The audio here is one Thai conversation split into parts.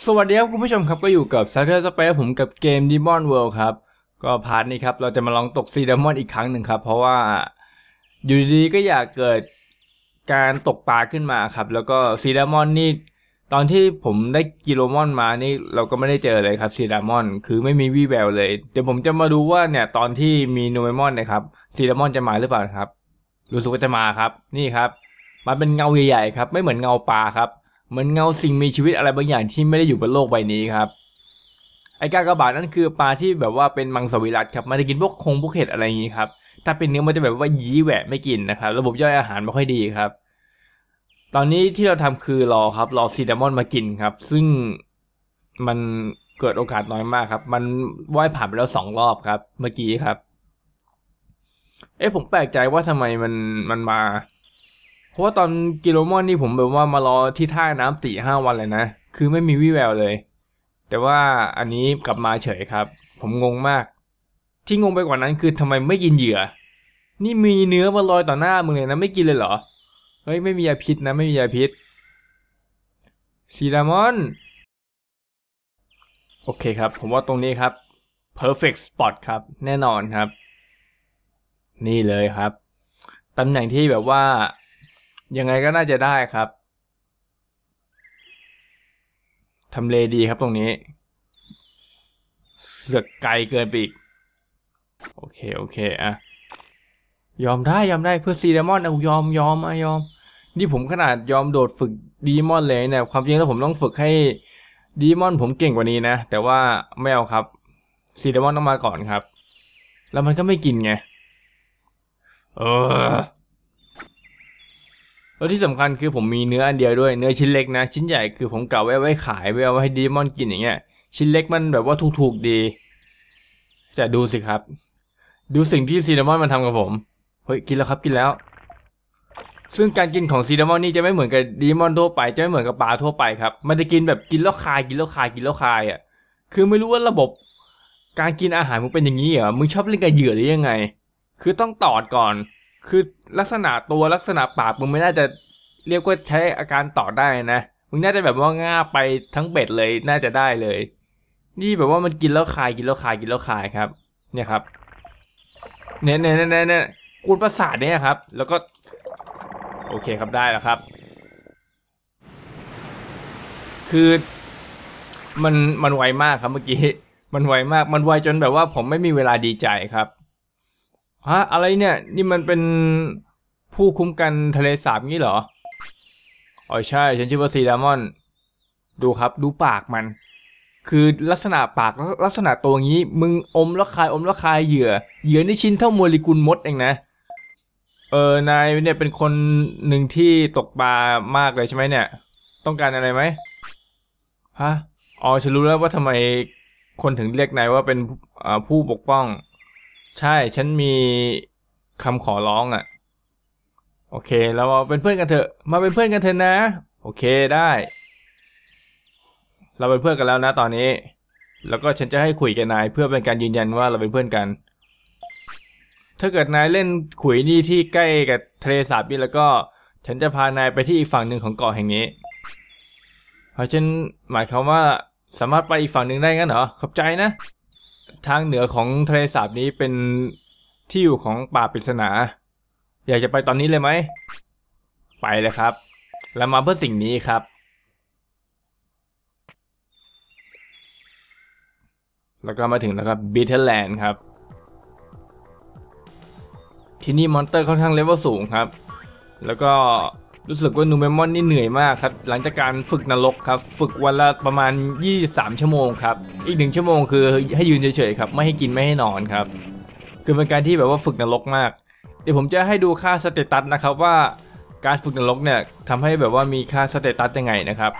สวัสดีครับคุณผู้ชมครับก็อยู่กับ s a t e r Space ผมกับเกม Demon World ครับ ก็พาร์ทนี้ครับ เราจะมาลองตกซีดามอนอีกครั้งหนึ่งครับ เพราะว่าอยู่ดีๆก็อยากเกิดการตกปลาขึ้นมาครับ แล้วก็ซีดามอนนี่ ตอนที่ผมได้กิโลมอนมานี่เราก็ไม่ได้เจอเลยครับซีดามอน คือไม่มีวี่แววเลย เดี๋ยวผมจะมาดูว่าเนี่ยตอนที่มีโนเอมอนนะครับซีดามอนจะมาหรือเปล่าครับ รู้สึกว่าจะมาครับ นี่ครับ มันเป็นเงาใหญ่ๆครับ ไม่เหมือนเงาปลาครับ เหมือนเงาสิ่งมีชีวิตอะไรบางอย่างที่ไม่ได้อยู่บนโลกใบนี้ครับไอ้กากบาทนั่นคือปลาที่แบบว่าเป็นมังสวิรัตครับมันจะกินพวกคงพวกเห็ดอะไรอย่างนี้ครับถ้าเป็นเนื้อมันจะแบบว่ายี้แหวะไม่กินนะครับระบบย่อยอาหารไม่ค่อยดีครับ ตอนนี้ที่เราทำคือรอครับรอซีดามอนมากินครับ ซึ่งมันเกิดโอกาสน้อยมากครับ มันว่ายผ่านไปแล้วสองรอบครับ เมื่อกี้ครับ เอ๊ะผมแปลกใจว่าทำไมมันมันมา เพราะว่าตอนกิโลมอนนี่ผมแบบว่ามารอที่ท่าน้ำสี่ห้าวันเลยนะ คือไม่มีวี่แววเลย แต่ว่าอันนี้กลับมาเฉยครับ ผมงงมาก ที่งงไปกว่านั้นคือทำไมไม่กินเหยื่อ นี่มีเนื้อมาลอยต่อหน้ามึงเลยนะไม่กินเลยเหรอ เฮ้ยไม่มียาพิษนะไม่มียาพิษซีดามอน โอเคครับ ผมว่าตรงนี้ครับ perfect spot ครับ แน่นอนครับ นี่เลยครับ ตำแหน่งที่แบบว่า ยังไงก็น่าจะได้ครับทำเลดีครับตรงนี้ เสือกไกลเกินไปอีก โอเค โอเคอะยอมได้ยอมได้เพื่อซีดมอนเอายอมยอมอะยอม นี่ผมขนาดยอมโดดฝึกดีมอนเลยเนี่ยความจริงแล้วผมต้องฝึกให้ดีมอนผมเก่งกว่านี้นะ แต่ว่าไม่เอาครับซีดมอนต้องมาก่อนครับ แล้วมันก็ไม่กินไง เออ แล้วที่สำคัญคือผมมีเนื้ออันเดียวด้วยเนื้อชิ้นเล็กนะ ชิ้นใหญ่คือผมกะไว้ไว้ขายไว้เอาไว้ให้ดีมอนกินอย่างเงี้ย ชิ้นเล็กมันแบบว่าถูกๆดีแต่ดูสิครับ ดูสิ่งที่ซีดามอนมันทำกับผมเฮ้ยกินแล้วครับกินแล้ว ซึ่งการกินของซีดามอนนี่จะไม่เหมือนกับดีมอนทั่วไปจะไม่เหมือนกับปลาทั่วไปครับมันจะกินแบบกินแล้วคายกินแล้วคายกินแล้วคายอะคือไม่รู้ว่าระบบการกินอาหารมึงเป็นอย่างนี้เหรอมึงชอบเล่นกับเหยื่อหรือยังไง คือต้องตอดก่อน คือลักษณะตัวลักษณะปากมึงไม่น่าจะเรียกว่าใช้อาการต่อได้นะมึงน่าจะแบบว่าง่าไปทั้งเบ็ดเลยน่าจะได้เลย นี่แบบว่ามันกินแล้วคายกินแล้วคายกินแล้วคายครับ เนี่ยครับเนี่ยเนี่ยเนี่ยเนี่ยกูนประสาทเนี่ยครับ แล้วก็ โอเคครับได้แล้วครับ คือมันมันไวมากครับเมื่อกี้ มันไวมากมันไวจนแบบว่าผมไม่มีเวลาดีใจครับ ฮะอะไรเนี่ยนี่มันเป็นผู้คุ้มกันทะเลสาบงี้เหรออ๋อใช่ฉันชื่อว่าซีดามอน ดูครับดูปากมัน คือลักษณะปากลักษณะตัวงี้ มึงอมล้วคายอมล้วคายเหยื่อ เหยื่อนี่ชิ้นเท่าโมเลกุลมดเองนะเออนายเนี่ยเป็นคนหนึ่งที่ตกปลามากเลยใช่ไหมเนี่ย ต้องการอะไรไหมฮะอ๋อฉันรู้แล้วว่าทำไมคนถึงเรียกนายว่าเป็นผู้ปกป้อง ใช่ฉันมีคำขอร้องอะ่ะ โอเคเราเป็นเพื่อนกันเถอะ มาเป็นเพื่อนกันเถอะนะ โอเคได้ เราเป็นเพื่อนกันแล้วนะตอนนี้ แล้วก็ฉันจะให้คุยกับนายเพื่อเป็นการยืนยันว่าเราเป็นเพื่อนกัน ถ้าเกิดนายเล่นขุยนี่ที่ใกล้กับทะเลสาบนี่แล้วก็ ฉันจะพานายไปที่อีกฝั่งหนึ่งของเกาะแห่งนี้ เพราะฉันหมายความว่าสามารถไปอีกฝั่งหนึ่งได้งั้นเหรอขอบใจนะ ทางเหนือของทะเลสาบนี้เป็นที่อยู่ของป่าปริศนา อยากจะไปตอนนี้เลยไหม ไปเลยครับ แล้วมาเพื่อสิ่งนี้ครับ แล้วก็มาถึงแล้วครับบีเทลแลนด์ครับ ที่นี่มอนเตอร์ค่อนข้างเลเวลสูงครับ แล้วก็ รู้สึกว่านูเมมอนนี่เหนื่อยมากครับ หลังจากการฝึกนรกครับ ฝึกวันละประมาณ 23 ชั่วโมงครับ อีกหนึ่งชั่วโมงคือให้ยืนเฉยๆครับ ไม่ให้กินไม่ให้นอนครับ คือเป็นการที่แบบว่าฝึกนรกมาก เดี๋ยวผมจะให้ดูค่าสเตตัสนะครับว่าการฝึกนรกเนี่ยทำให้แบบว่ามีค่าสเตตัสยังไงนะครับ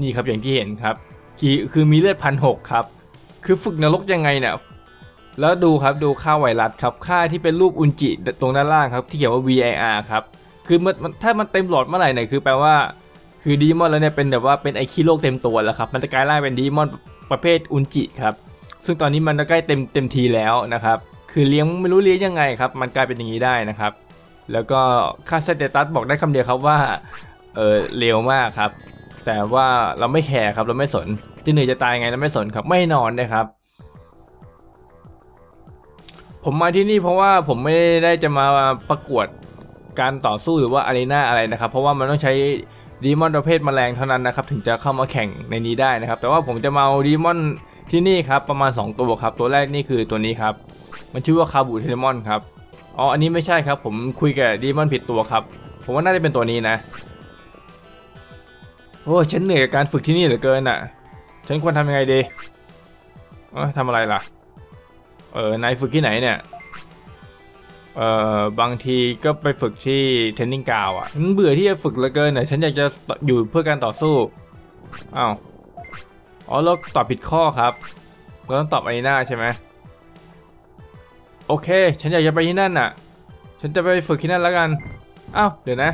นี่ครับอย่างที่เห็นครับคือคือมีเลือดพันหกครับ คือฝึกนรกยังไงเนี่ยแล้วดูครับดูค่าไวรัสครับ ค่าที่เป็นรูปอุนจิตรงด้านล่างครับ ที่เขียนว่า VIR ครับ คือมันถ้ามันเต็มหลอดเมื่อไหร่เนี่ยคือแปลว่า คือดีมอนแล้วเนี่ยเป็นแบบว่าเป็นไอคิโลกเต็มตัวแล้วครับ มันจะกลายร่างเป็นดีมอนประเภทอุนจิครับ ซึ่งตอนนี้มันใกล้เต็มเต็มทีแล้วนะครับ คือเลี้ยงไม่รู้เลี้ยงยังไงครับ มันกลายเป็นอย่างนี้ได้นะครับ แล้วก็ค่าสเตตัสบอกได้คำเดียวครับว่า เออเร็วมากครับ แต่ว่าเราไม่แคร์ครับ เราไม่สน จะเหนื่อยจะตายไงเราไม่สนครับ ไม่นอนนะครับผมมาที่นี่เพราะว่าผมไม่ได้จะมาประกวด การต่อสู้หรือว่าอารีนาอะไรนะครับ เพราะว่ามันต้องใช้ดีมอนประเภทแมลงเท่านั้นนะครับ ถึงจะเข้ามาแข่งในนี้ได้นะครับ แต่ว่าผมจะมาเอาดีมอนที่นี่ครับ ประมาณ 2 ตัวครับ ตัวแรกนี่คือตัวนี้ครับ มันชื่อว่าคาบูเทเลมอนครับอ๋ออันนี้ไม่ใช่ครับ ผมคุยกับดีมอนผิดตัวครับ ผมว่าน่าจะเป็นตัวนี้นะโอ้ฉันเหนื่อยกับการฝึกที่นี่เหลือเกินอะ ฉันควรทำยังไงดีเออทำอะไรล่ะ เออนายฝึกที่ไหนเนี่ย เอ่อบางทีก็ไปฝึกที่เทนนิงกาวอะฉันเบื่อที่จะฝึกเหลือเกินอะฉันอยากจะอยู่เพื่อการต่อสู้อ้าวอ๋อเราตอบผิดข้อครับเราต้องตอบไอหน้าใช่ไหมโอเค ฉันอยากจะไปที่นั่นน่ะ ฉันจะไปฝึกที่นั่นแล้วกันอ้าวเดี๋ยวนะ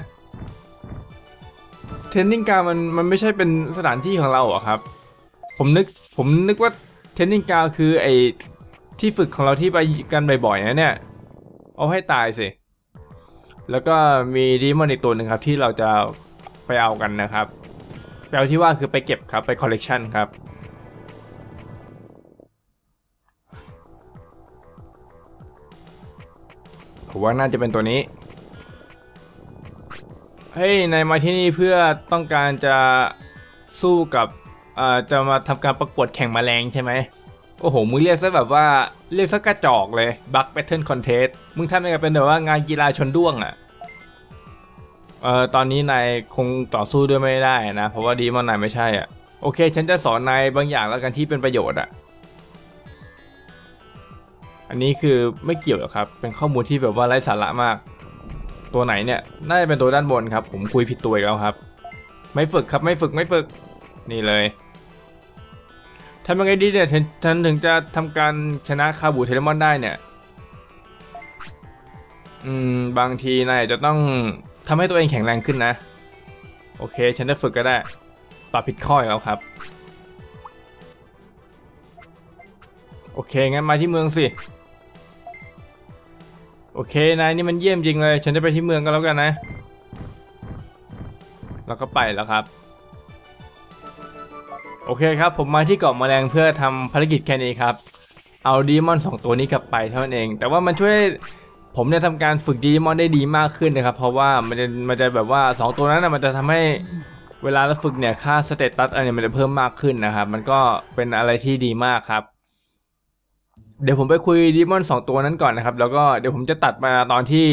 เทนนิงการมันมันไม่ใช่เป็นสถานที่ของเราเหรอครับ ผมนึกผมนึกว่าเทนนิงการคือไอที่ฝึกของเราที่ไปกันบ่อยๆนะเนี่ย เอาให้ตายสิ แล้วก็มีดีมอนอีกตัวหนึ่งครับที่เราจะไปเอากันนะครับไปเอาที่ว่าคือไปเก็บครับไปคอลเลกชันครับผมว่าน่าจะเป็นตัวนี้ เฮ้ยนายมาที่นี่เพื่อต้องการจะสู้กับ เอ่อ จะมาทำการประกวดแข่งแมลงใช่ไหม โอ้โห มึงเรียกซะแบบว่าเรียกซะกระจอกเลยบั g แ a ทเทิลคอนเทสมึงทำยังไงเป็นแบบว่างานกีฬาชนด้วงอะ่ะเอ่อตอนนี้นายคงต่อสู้ด้วยไม่ได้นะ เพราะว่าดีมอนนายไม่ใช่อะโอเค ฉันจะสอนนายบางอย่างแล้วกันที่เป็นประโยชน์อะอันนี้คือไม่เกี่ยวหรอกครับ เป็นข้อมูลที่แบบว่าไร้สาระมาก ตัวไหนเนี่ยน่าจะเป็นตัวด้านบนครับ ผมคุยผิดตัวอีกแล้วครับ ไม่ฝึกครับไม่ฝึกไม่ฝึก นี่เลย ทำยังไงดีเนี่ยฉันถึงจะทำการชนะคาบูเทเลมอนได้เนี่ย อืม บางทีนายจะต้องทำให้ตัวเองแข็งแรงขึ้นนะ โอเค ฉันจะฝึกก็ได้ตอบผิดข้ออีกแล้วครับ โอเค งั้นมาที่เมืองสิ โอเคนายนี่มันเยี่ยมจริงเลย ฉันจะไปที่เมืองกันแล้วกันนะ แล้วก็ไปแล้วครับ โอเคครับ ผมมาที่เกาะแมลงเพื่อทำภารกิจแค่นี้ครับ เอาดีมอนสองตัวนี้กลับไปเท่านั้นเอง แต่ว่ามันช่วยผมเนี่ยทำการฝึกดีมอนได้ดีมากขึ้นนะครับ เพราะว่ามันจะมันจะแบบว่า 2 ตัวนั้นนะมันจะทำให้เวลาเราฝึกเนี่ยค่าสเตตัสอะไรเนี่ยมันจะเพิ่มมากขึ้นนะครับ มันก็เป็นอะไรที่ดีมากครับ เดี๋ยวผมไปคุยดีมอนสองตัวนั้นก่อนนะครับ แล้วก็เดี๋ยวผมจะตัดมาตอนที่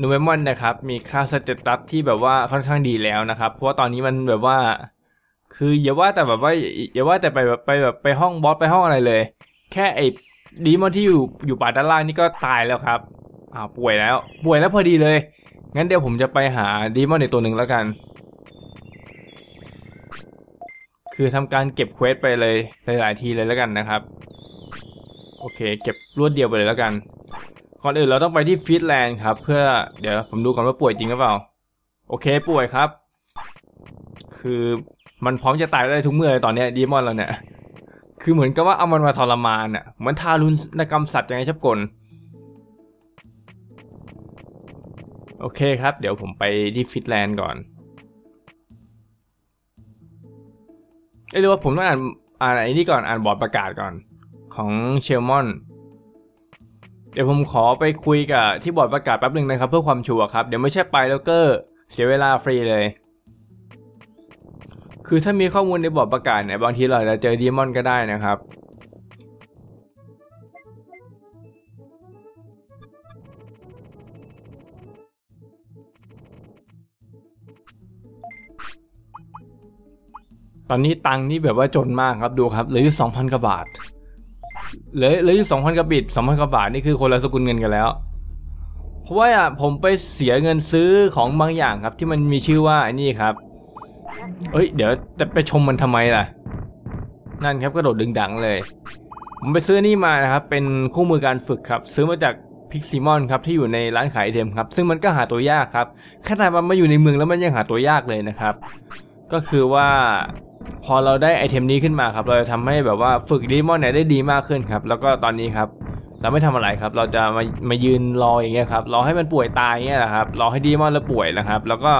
นูเวมอนนะครับ มีค่าสเตตัสที่แบบว่าค่อนข้างดีแล้วนะครับ เพราะว่าตอนนี้มันแบบว่า คืออย่าว่าแต่แบบว่าอย่าว่าแต่ไปแบบไปแบบไปห้องบอสไปห้องอะไรเลย แค่ไอ้ดีมอนที่อยู่อยู่ป่าด้านล่างนี่ก็ตายแล้วครับอ้าป่วยแล้ว ป่วยแล้วพอดีเลย งั้นเดี๋ยวผมจะไปหาดีมอนอีกตัวหนึ่งแล้วกัน คือทำการเก็บเควสไปเลยหลาย ๆ ทีเลยแล้วกันนะครับ โอเค เก็บรวดเดียวไปเลยแล้วกันก่อนอื่นเราต้องไปที่ฟิตแลนด์ครับ เพื่อเดี๋ยวผมดูก่อนว่าป่วยจริงหรือเปล่า โอเคป่วยครับ คือ มันพร้อมจะตายได้ทุกเมื่อเลยตอนนี้ดีมอนเราเนี่ย คือเหมือนกับว่าเอามันมาทรมานอะเหมือนทารุณกรรมสัตว์ยังไงชับกลโอเคครับ เดี๋ยวผมไปที่ฟิตแลนด์ก่อนเอ้ยหรือว่าผมต้องอ่านอ่านไอ้นี่ก่อนอ่านบอร์ดประกาศก่อนของเชลมอน เดี๋ยวผมขอไปคุยกับที่บอร์ดประกาศแป๊บหนึ่งนะครับ เพื่อความชัวร์ครับ เดี๋ยวไม่ใช่ไปแล้วก็เสียเวลาฟรีเลย คือถ้ามีข้อมูลในบอร์ดประกาศเนี่ยบางทีเราจะเจอดีมอนก็ได้นะครับ ตอนนี้ตังนี่แบบว่าจนมากครับดูครับเหลืออยู่สองพันกว่าบาทเหลือเหลืออยู่สองพันกว่าบิตสองพันกว่าบาทนี่คือคนละสกุลเงินกันแล้วเพราะว่าผมไปเสียเงินซื้อของบางอย่างครับที่มันมีชื่อว่าไอ้นี่ครับ เอ้ย เดี๋ยวจะไปชมมันทำไมล่ะ นั่นครับกระโดดดึงดังเลย ผมไปซื้อนี่มานะครับ เป็นคู่มือการฝึกครับ ซื้อมาจากพิกซิมอนครับที่อยู่ในร้านขายไอเทมครับ ซึ่งมันก็หาตัวยากครับขนาดมันมาอยู่ในเมืองแล้วมันยังหาตัวยากเลยนะครับ ก็คือว่าพอเราได้ไอเทมนี้ขึ้นมาครับ เราจะทำให้แบบว่าฝึกดีมอนเนี่ยได้ดีมากขึ้นครับ แล้วก็ตอนนี้ครับ เราไม่ทำอะไรครับ เราจะมามายืนรออย่างเงี้ยครับรอให้มันป่วยตายเงี้ยแหละครับรอให้ดีมอนแล้วป่วยนะครับ แล้วก็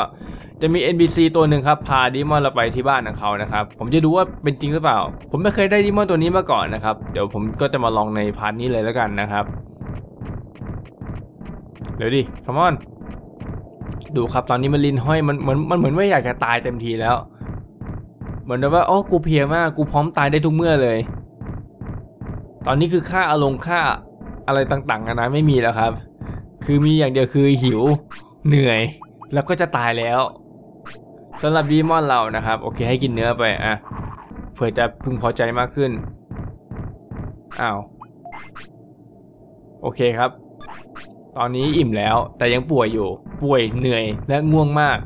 จะมี NPC ตัวหนึ่งครับพาดีมอนเราไปที่บ้านของเขานะครับผมจะดูว่าเป็นจริงหรือเปล่า ผมไม่เคยได้ดีมอนตัวนี้มาก่อนนะครับเดี๋ยวผมก็จะมาลองในพาร์ทนี้เลยแล้วกันนะครับเดี๋ยวดิคอมอนดูครับตอนนี้มันลินห้อยมันเหมือนมันเหมือนว่าอยากจะตายเต็มทีแล้ว เหมือนแบบว่าอ๋อกูเพียมากกูพร้อมตายได้ทุกเมื่อเลย ตอนนี้คือค่าอารมณ์ค่าอะไรต่างๆนะไม่มีแล้วครับ คือมีอย่างเดียวคือหิวเหนื่อย แล้วก็จะตายแล้ว สำหรับดีมอนเรานะครับ โอเคให้กินเนื้อไปอะเผื่อจะพึงพอใจมากขึ้นอ้าวโอเคครับ ตอนนี้อิ่มแล้วแต่ยังป่วยอยู่ป่วยเหนื่อยและง่วงมาก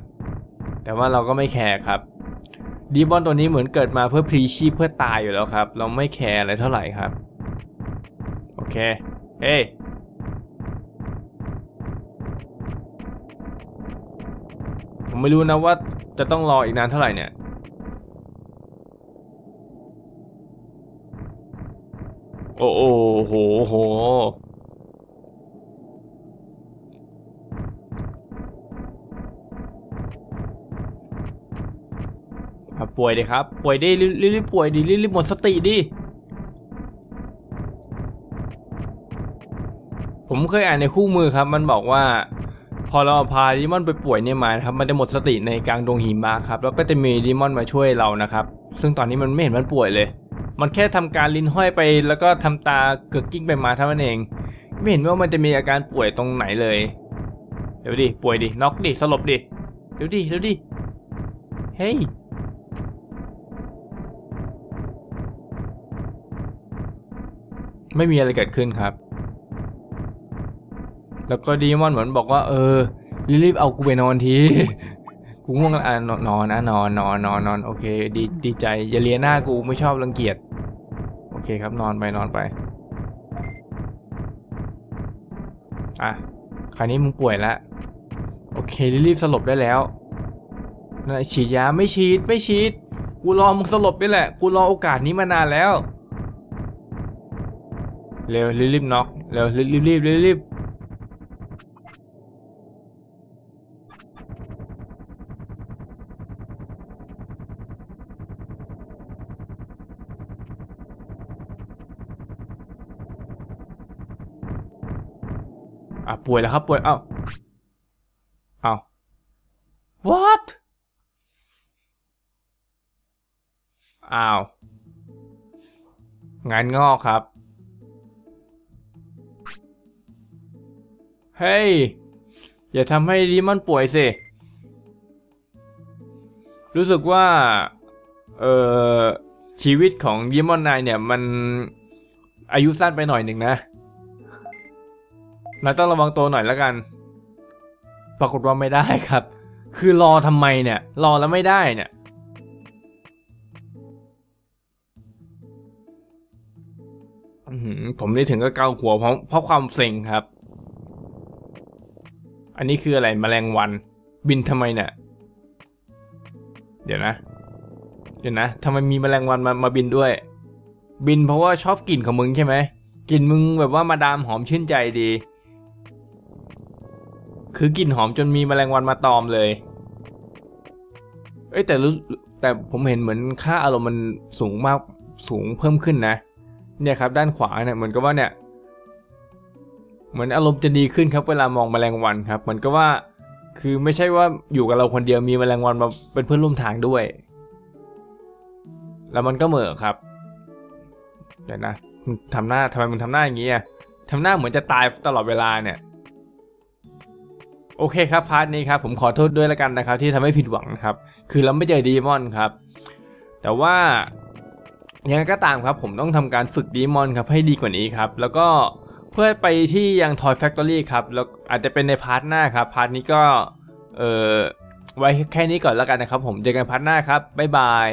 แต่ว่าเราก็ไม่แคร์ครับดีมอนตัวนี้เหมือนเกิดมาเพื่อพลีชีพเพื่อตายอยู่แล้วครับ เราไม่แคร์อะไรเท่าไหร่ครับ โอเคเฮ้ผมไม่รู้นะว่า จะต้องรออีกนานเท่าไหร่เนี่ยโอ้โหโหโหป่วยดิครับ ป่วยดิรีบๆป่วยดิรีบๆหมดสติดิ ผมเคยอ่านในคู่มือครับ มันบอกว่า พอเราพาดิมอนไปป่วยเนี่ยมาครับมันจะหมดสติในกลางดงหิมะครับแล้วก็จะมีดิมอนมาช่วยเรานะครับ ซึ่งตอนนี้มันไม่เห็นมันป่วยเลย มันแค่ทำการลิ้นห้อยไป แล้วก็ทำตาเกือกกิ้งไปมาเท่านั้นเอง ไม่เห็นว่ามันจะมีอาการป่วยตรงไหนเลย เดี๋ยวดิป่วยดิน็อกดิสลบดิเดี๋ยวดิเดี๋ยวดิเฮ้ยไม่มีอะไรเกิดขึ้นครับ แล้วก็ดีมอนเหมือนบอกว่า เออรีบๆเอากูไปนอนทีกูง่วงแล้วอะนอนนอนะนอนนอนนอนนอนโอเค ดีดีใจอย่าเลียหน้ากูไม่ชอบรังเกียจโอเคครับนอนไปนอนไปอะคราวนี้มึงป่วยแล้วโอเครีบๆสลบได้แล้วนั่นฉีดยาไม่ฉีดไม่ฉีดกูรอมึงสลบนี่แหละ กูรอโอกาสนี้มานานแล้ว เร็วรีบๆน็อกเร็วรีบรีบรีบ ป่วยแล้วครับป่วยเอ้าเอ้า what อ้าว งานงอกครับ เฮ้ย อย่าทำให้ดีมอนป่วยสิ รู้สึกว่า เอ่อ ชีวิตของดีมอนนายเนี่ย มันอายุสั้นไปหน่อยหนึ่งนะ นาต้องระวังตัวหน่อยแล้วกัน ปรากฏว่าไม่ได้ครับ คือรอทำไมเนี่ย รอแล้วไม่ได้เนี่ย ผมได้ถึงก็เกาหัวเพราะเพราะความเซ็งครับ อันนี้คืออะไรมแมลงวันบินทำไมเนี่ย เดี๋ยวนะ เดี๋ยวนะทำไมมีมแมลงวันมามาบินด้วย บินเพราะว่าชอบกลิ่นของมึงใช่ไหมกลิ่นมึงแบบว่ามาดามหอมชื่นใจดี คือกลิ่นหอมจนมีแมลงวันมาตอมเลย เอ้ยแต่รู้แต่ผมเห็นเหมือนค่าอารมณ์มันสูงมากสูงเพิ่มขึ้นนะ เนี่ยครับด้านขวาเนี่ยเหมือนกับว่าเนี่ย เหมือนอารมณ์จะดีขึ้นครับเวลามองแมลงวันครับ เหมือนกับว่าคือไม่ใช่ว่าอยู่กับเราคนเดียวมีแมลงวันมาเป็นเพื่อนร่วมทางด้วย แล้วมันก็เหม่อครับเดี๋ยวนะทำหน้าทำไมมึงทำหน้าอย่างนี้อะทำหน้าเหมือนจะตายตลอดเวลาเนี่ย โอเคครับพาร์ทนี้ครับผมขอโทษด้วยแล้วกันนะครับ ที่ทำให้ผิดหวังครับ คือเราไม่เจอดีมอนครับ แต่ว่ายังไงก็ตามครับผมต้องทำการฝึกดีมอนครับให้ดีกว่านี้ครับ แล้วก็เพื่อไปที่ยัง Toy Factory ครับแล้วอาจจะเป็นในพาร์ทหน้าครับพาร์ทนี้ก็เออไว้แค่นี้ก่อนแล้วกันนะครับ ผมเจอกันพาร์ทหน้าครับบ๊ายบาย